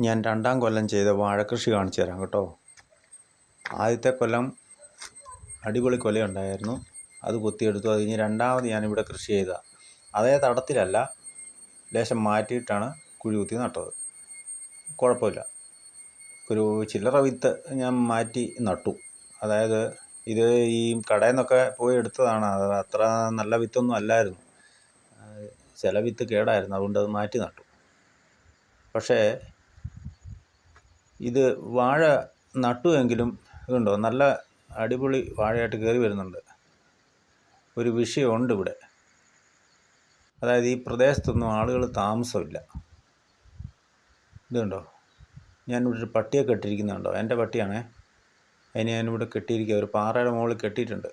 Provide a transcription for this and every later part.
ഞാൻ രണ്ടാം കൊല്ലം ചെയ്ത വാഴക്കൃഷി കാണിച്ചു തരാം കേട്ടോ. ആദ്യത്തെ കൊല്ലം അടിപൊളി കൊലയുണ്ടായിരുന്നു. അത് കൊത്തിയെടുത്തു. അത് കഴിഞ്ഞ് രണ്ടാമത് ഞാനിവിടെ കൃഷി ചെയ്ത. അതേ തടത്തിലല്ല ലേശം മാറ്റിയിട്ടാണ് കുഴി കുത്തി നട്ടത്. കുഴപ്പമില്ല. ഒരു ചില്ലറ വിത്ത് ഞാൻ മാറ്റി നട്ടു. അതായത് ഇത് ഈ കടയിൽ നിന്നൊക്കെ പോയി എടുത്തതാണ്. അത് അത്ര നല്ല വിത്തൊന്നും അല്ലായിരുന്നു. ചില വിത്ത് കേടായിരുന്നു. അതുകൊണ്ട് അത് മാറ്റി നട്ടു. പക്ഷേ ഇത് വാഴ നട്ടുവെങ്കിലും ഇതുണ്ടോ? നല്ല അടിപൊളി വാഴയായിട്ട് കയറി വരുന്നുണ്ട്. ഒരു വിഷയമുണ്ട് ഇവിടെ. അതായത് ഈ പ്രദേശത്തൊന്നും ആളുകൾ താമസമില്ല. ഇതുണ്ടോ? ഞാനിവിടെ ഒരു പട്ടിയെ കെട്ടിയിരിക്കുന്നുണ്ടോ? എന്റെ പട്ടിയാണേ. അതിനെ ഞാനിവിടെ കെട്ടിയിരിക്കുക ഒരു പാറയുടെ മുകളിൽ കെട്ടിയിട്ടുണ്ട്.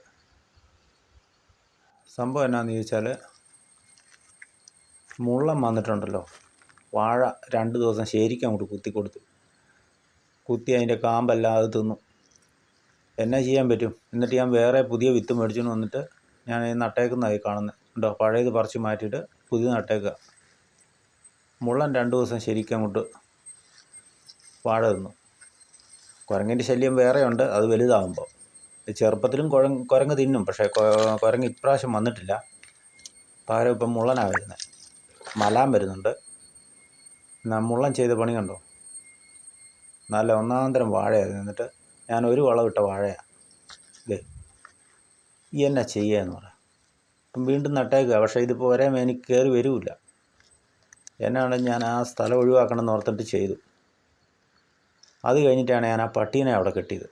സംഭവം എന്നാന്ന് ചോദിച്ചാൽ മുള്ളം വന്നിട്ടുണ്ടല്ലോ. വാഴ രണ്ട് ദിവസം ശരിക്കും അങ്ങോട്ട് കുത്തി കൊടുത്തു കുത്തി അതിന്റെ കാമ്പല്ലാതെ തിന്നു. എന്നാ ചെയ്യാൻ പറ്റും? എന്നിട്ട് ഞാൻ വേറെ പുതിയ വിത്ത് മേടിച്ചുകൊണ്ട് വന്നിട്ട് ഞാൻ ഈ നട്ടേക്കുന്നതായി കാണുന്നത് ഉണ്ടോ പഴയത് പറിച്ച് മാറ്റിയിട്ട് പുതിയ നട്ടേക്കുക മുള്ളൻ രണ്ട് ദിവസം ശരിക്കും അങ്ങോട്ട് വാഴ തിന്നു. കുരങ്ങിന്റെ ശല്യം വേറെയുണ്ട്. അത് വലുതാകുമ്പോൾ ചെറുപ്പത്തിലും കുരങ്ങ് കുരങ്ങ് തിന്നും. പക്ഷേ കുരങ്ങ് ഇപ്രാവശ്യം വന്നിട്ടില്ല. പകരം ഇപ്പം മുള്ളനാണ് വരുന്നത് മലാൻ വരുന്നുണ്ട്. മുള്ളൻ ചെയ്ത പണി കണ്ടോ? നല്ല ഒന്നാന്തരം വാഴയായിരുന്നു. എന്നിട്ട് ഞാൻ ഒരു വളമിട്ട വാഴയാണ് ഇതേ ഈ എന്നാ ചെയ്യുക എന്ന് പറയാം ഇപ്പം വീണ്ടും നട്ടേക്കുക പക്ഷേ ഇതിപ്പോൾ ഒരേ മേനി കയറി വരില്ല. എന്നാണ് ഞാൻ ആ സ്ഥലം ഒഴിവാക്കണം എന്ന് ഓർത്തിട്ട് ചെയ്തു. അത് കഴിഞ്ഞിട്ടാണ് ഞാൻ ആ പട്ടീനെ അവിടെ കെട്ടിയത്.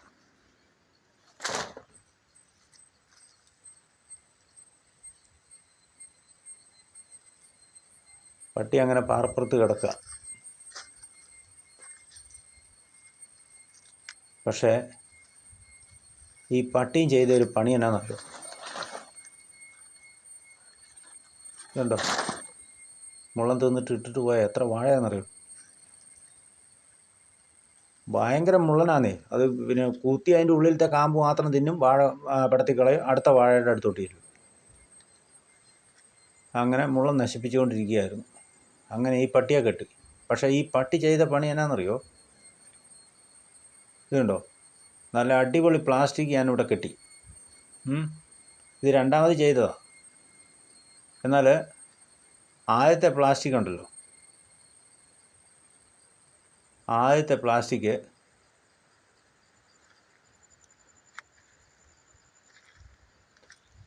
പട്ടി അങ്ങനെ പാറപ്പുറത്ത് കിടക്കുക പക്ഷേ ഈ പട്ടിയും ചെയ്ത ഒരു പണി എന്നാന്നറിയോ? ഇതുണ്ടോ? മുള്ളം തിന്നിട്ട് ഇട്ടിട്ട് പോയാൽ എത്ര വാഴയാണെന്നറിയോ ഭയങ്കര മുള്ളനാന്നേ. അത് പിന്നെ കൂത്തി അതിന്റെ ഉള്ളിലത്തെ കാമ്പ് മാത്രം തിന്നും വാഴ ആ, പടത്തി കളയും അടുത്ത വാഴയുടെ അടുത്തോട്ട് ചെല്ലും. അങ്ങനെ മുള്ളം നശിപ്പിച്ചുകൊണ്ടിരിക്കുകയായിരുന്നു. അങ്ങനെ ഈ പട്ടിയെ കെട്ടി. പക്ഷേ ഈ പട്ടി ചെയ്ത പണി എന്നാന്നറിയോ? ഇതുണ്ടോ? നല്ല അടിപൊളി പ്ലാസ്റ്റിക് ഞാനിവിടെ കെട്ടി. ഇത് രണ്ടാമത് ചെയ്തതാ. എന്നാൽ ആദ്യത്തെ പ്ലാസ്റ്റിക് ഉണ്ടല്ലോ. ആദ്യത്തെ പ്ലാസ്റ്റിക്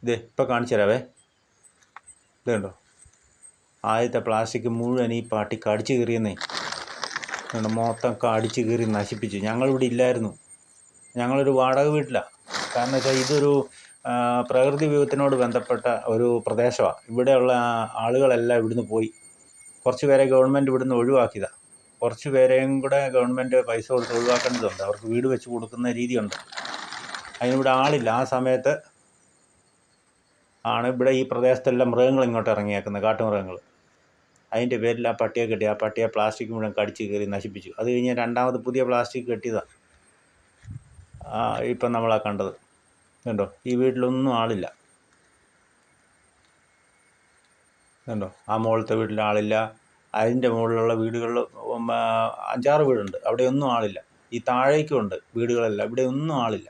ഇത് ഇപ്പം കാണിച്ചു തരാവേ. ഇതുണ്ടോ? ആദ്യത്തെ പ്ലാസ്റ്റിക് മുഴുവൻ ഈ പാട്ടി കടിച്ചു കീറിയെന്നേ. കണ്ടോ മൊത്തം കാടിച്ച് കീറി നശിപ്പിച്ചു. ഞങ്ങളിവിടെ ഇല്ലായിരുന്നു. ഞങ്ങളൊരു വാടക വീട്ടിലാണ് കാരണം വെച്ചാൽ ഇതൊരു പ്രകൃതി വിപത്തിനോട് ബന്ധപ്പെട്ട ഒരു പ്രദേശമാണ് ഇവിടെയുള്ള ആളുകളെല്ലാം ഇവിടുന്ന് പോയി. കുറച്ച് പേരെ ഗവൺമെന്റ് ഇവിടുന്ന് ഒഴിവാക്കിയതാണ് കുറച്ച് പേരെയും കൂടെ ഗവൺമെന്റ് പൈസ കൊടുത്ത് ഒഴിവാക്കേണ്ടതുണ്ട്. അവർക്ക് വീട് വെച്ച് കൊടുക്കുന്ന രീതിയുണ്ട്. അതിനിവിടെ ആളില്ല. ആ സമയത്ത് ആണ് ഇവിടെ ഈ പ്രദേശത്തെല്ലാം മൃഗങ്ങൾ ഇങ്ങോട്ട് ഇറങ്ങിയേക്കുന്നത്. കാട്ടുമൃഗങ്ങൾ. അതിന്റെ പേരിൽ ആ പട്ടിയെ കെട്ടി ആ പട്ടിയെ പ്ലാസ്റ്റിക് മുഴുവൻ കടിച്ച് കയറി നശിപ്പിച്ചു. അത് കഴിഞ്ഞ് രണ്ടാമത് പുതിയ പ്ലാസ്റ്റിക് കെട്ടിയതാണ് ഇപ്പം നമ്മളാ കണ്ടത്. കണ്ടോ? ഈ വീട്ടിലൊന്നും ആളില്ല. കണ്ടോ? ആ മുകളിലത്തെ വീട്ടിൽ ആളില്ല. അതിന്റെ മുകളിലുള്ള വീടുകളിൽ അഞ്ചാറ് വീടുണ്ട്. അവിടെയൊന്നും ആളില്ല. ഈ താഴേക്കും ഉണ്ട് വീടുകളെല്ലാം. ഇവിടെ ഒന്നും ആളില്ല.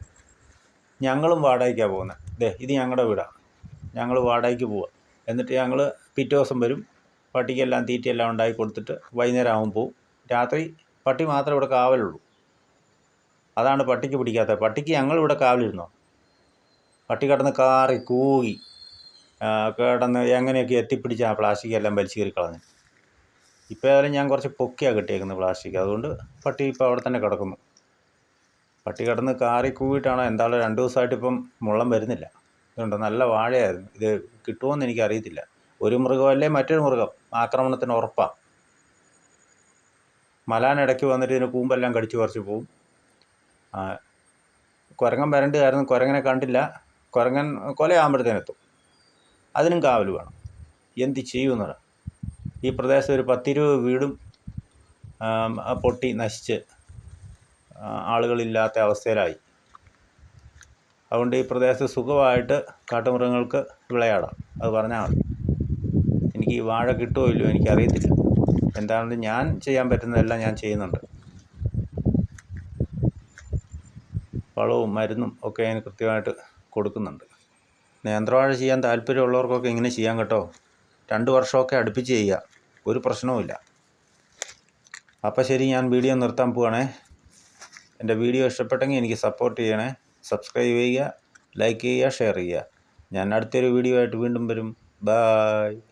ഞങ്ങളും വാടകയ്ക്കാണ് പോകുന്നത് ദേ ഇത് ഞങ്ങളുടെ വീടാണ് ഞങ്ങൾ വാടകയ്ക്ക് പോവുക എന്നിട്ട് ഞങ്ങൾ പിറ്റേ ദിവസം വരും. പട്ടിക്കെല്ലാം തീറ്റയെല്ലാം ഉണ്ടാക്കി കൊടുത്തിട്ട് വൈകുന്നേരം ആകുമ്പോൾ പോവും രാത്രി പട്ടി മാത്രമേ ഇവിടെ കാവലുള്ളൂ. അതാണ് പട്ടിക്ക് പിടിക്കാത്തത്. പട്ടിക്ക് ഞങ്ങളിവിടെ കാവലിരുന്നോ? പട്ടി കിടന്ന് കാറി കൂകി കിടന്ന് എങ്ങനെയൊക്കെ എത്തിപ്പിടിച്ച് ആ പ്ലാസ്റ്റിക് എല്ലാം വലിച്ചു കയറി കളഞ്ഞു. ഇപ്പോൾ ഏതായാലും ഞാൻ കുറച്ച് പൊക്കിയാണ് കിട്ടിയേക്കുന്നത് പ്ലാസ്റ്റിക്. അതുകൊണ്ട് പട്ടി ഇപ്പോൾ അവിടെ തന്നെ കിടക്കുന്നു. പട്ടി കിടന്ന് കാറി കൂവിയിട്ടാണോ എന്താണോ രണ്ട് ദിവസമായിട്ട് ഇപ്പം മുള്ളം വരുന്നില്ല. ഇതുണ്ട്? നല്ല വാഴയായിരുന്നു. ഇത് കിട്ടുമോ എന്ന് എനിക്കറിയത്തില്ല. ഒരു മൃഗമല്ലേ മറ്റൊരു മൃഗം? ആക്രമണത്തിന് ഉറപ്പാണ് മലാനിടയ്ക്ക് വന്നിട്ട് ഇതിന് കൂമ്പെല്ലാം കടിച്ചു പറിച്ച് പോവും. കുരങ്ങൻ കാരണം കുരങ്ങനെ കണ്ടില്ല. കുരങ്ങൻ കൊലയാകുമ്പോഴത്തേനെത്തും അതിനും കാവൽ വേണം. എന്ത് ചെയ്യുമെന്ന് ഈ പ്രദേശത്ത് ഒരു പത്തിരുപത് വീടും പൊട്ടി നശിച്ച് ആളുകളില്ലാത്ത അവസ്ഥയിലായി. അതുകൊണ്ട് ഈ പ്രദേശത്ത് സുഖമായിട്ട് കാട്ടുമൃഗങ്ങൾക്ക് വിളയാടാം. അത് പറഞ്ഞാൽ മതി. എനിക്ക് ഈ വാഴ കിട്ടുമോ ഇല്ലയോ എനിക്കറിയത്തില്ല. എന്താണെന്ന് ഞാൻ ചെയ്യാൻ പറ്റുന്നതെല്ലാം ഞാൻ ചെയ്യുന്നുണ്ട്. വളവും മരുന്നും ഒക്കെ അതിന് കൃത്യമായിട്ട് കൊടുക്കുന്നുണ്ട്. നേന്ത്രവാഴ ചെയ്യാൻ താല്പര്യമുള്ളവർക്കൊക്കെ ഇങ്ങനെ ചെയ്യാൻ കേട്ടോ. രണ്ട് വർഷമൊക്കെ അടുപ്പിച്ച് ചെയ്യുക. ഒരു പ്രശ്നവുമില്ല അപ്പോൾ ശരി ഞാൻ വീഡിയോ നിർത്താൻ പോവാണേ. എന്റെ വീഡിയോ ഇഷ്ടപ്പെട്ടെങ്കിൽ എനിക്ക് സപ്പോർട്ട് ചെയ്യണേ. സബ്സ്ക്രൈബ് ചെയ്യുക ലൈക്ക് ചെയ്യുക ഷെയർ ചെയ്യുക. ഞാൻ അടുത്തൊരു വീഡിയോ ആയിട്ട് വീണ്ടും വരും. ബായ്.